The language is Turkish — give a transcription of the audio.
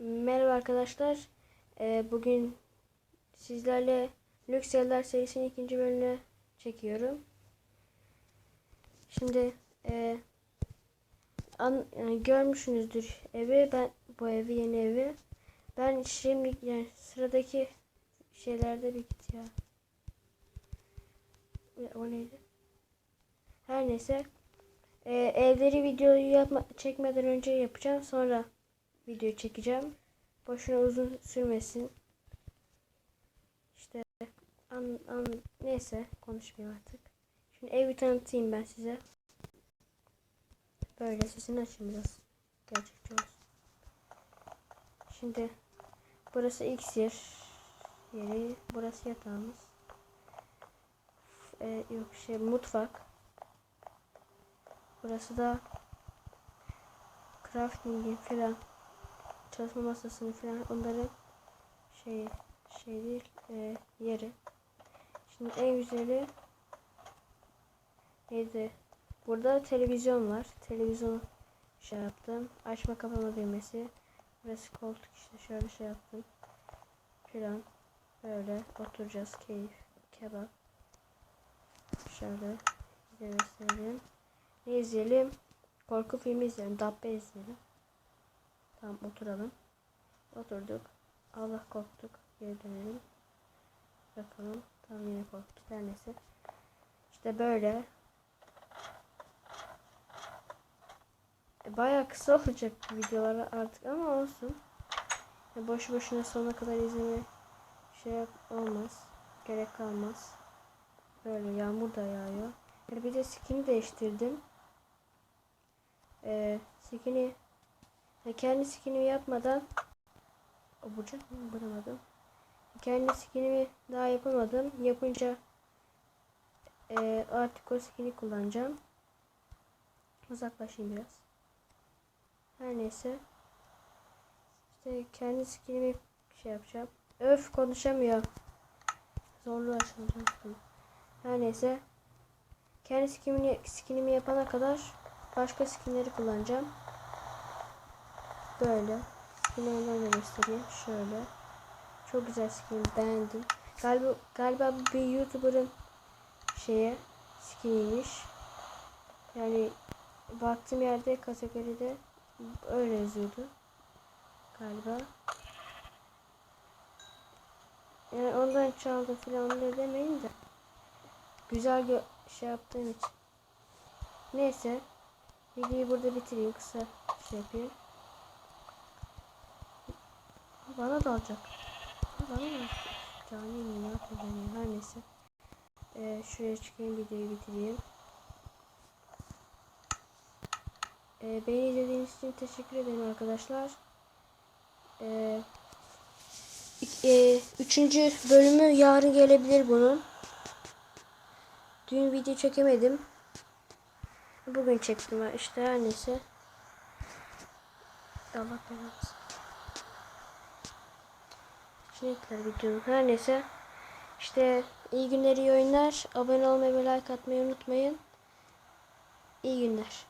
Merhaba arkadaşlar. Ee, bugün sizlerle Lüks Evler serisinin ikinci bölümünü çekiyorum. Şimdi e, an, yani görmüşsünüzdür evi. Ben bu evi yeni evi. Ben şimdi yani sıradaki şeylerde bir git ya. O neydi? Her neyse. Ee, evleri videoyu yapma, çekmeden önce yapacağım. Sonra video çekeceğim. Boşuna uzun sürmesin. İşte an, an, neyse konuşmayayım artık. Şimdi evi tanıtayım ben size. Böyle sesini açayım biraz. Gerçekçi olsun. Şimdi burası iksir yeri. Burası yatağımız. Ee, yok şey mutfak. Burası da crafting'in falan çalışma masasını falan onların şey şey değil e, yeri. Şimdi en güzeli neydi? Burada televizyon var. Televizyon şey yaptım. Açma kapama düğmesi. Burası koltuk işte şöyle şey yaptım. Falan böyle oturacağız keyif kebap. Şöyle size. Ne izleyelim? Korku filmi izleyelim. Dabbe izleyelim. Tamam oturalım. Oturduk. Allah korktuk. Geri dönelim. Bakalım. Tamam yine korktuk. Her neyse. İşte böyle. E, Bayağı kısa olacak bu videolar artık ama olsun. E, boşu boşuna sonuna kadar izleme şey olmaz. Gerek kalmaz. Böyle yağmur da yağıyor. E, Bir de skin'i değiştirdim. Ee, skin'i ya kendi skinimi yapmadan o burcak mı? Bulamadım. Kendi skinimi daha yapamadım. Yapınca e, artık o skin'i kullanacağım. Uzaklaşayım biraz. Her neyse. İşte kendi skinimi şey yapacağım. Öf konuşamıyor. Zorlu açılacağım. Her neyse. Kendi skinimi, skinimi yapana kadar başka skinleri kullanacağım. Böyle. Skinlerden de göstereyim. Şöyle. Çok güzel skin. Beğendim. Galiba, galiba bir YouTuber'ın şeye skiniymiş. Yani baktığım yerde kategoride öyle yazıyordu. Galiba. Yani ondan çaldım falan öyle demeyin de. Güzel gö şey yaptığım için. Neyse. Videoyu burada bitireyim. Kısa şey yapayım. Bana da alacak. Bana alacak. Cani mi? Ne yapacağım ya? Her neyse. Ee, şuraya çıkayım. Videoyu bitireyim. Ee, beni izlediğiniz için teşekkür ederim arkadaşlar. Ee, e, üçüncü bölümü yarın gelebilir bunun. Dün video çekemedim. Bugün çektim işte her neyse. Allah belanı. Çinekler videonun her neyse. İşte iyi günler iyi oyunlar. Abone olmayı ve like atmayı unutmayın. İyi günler.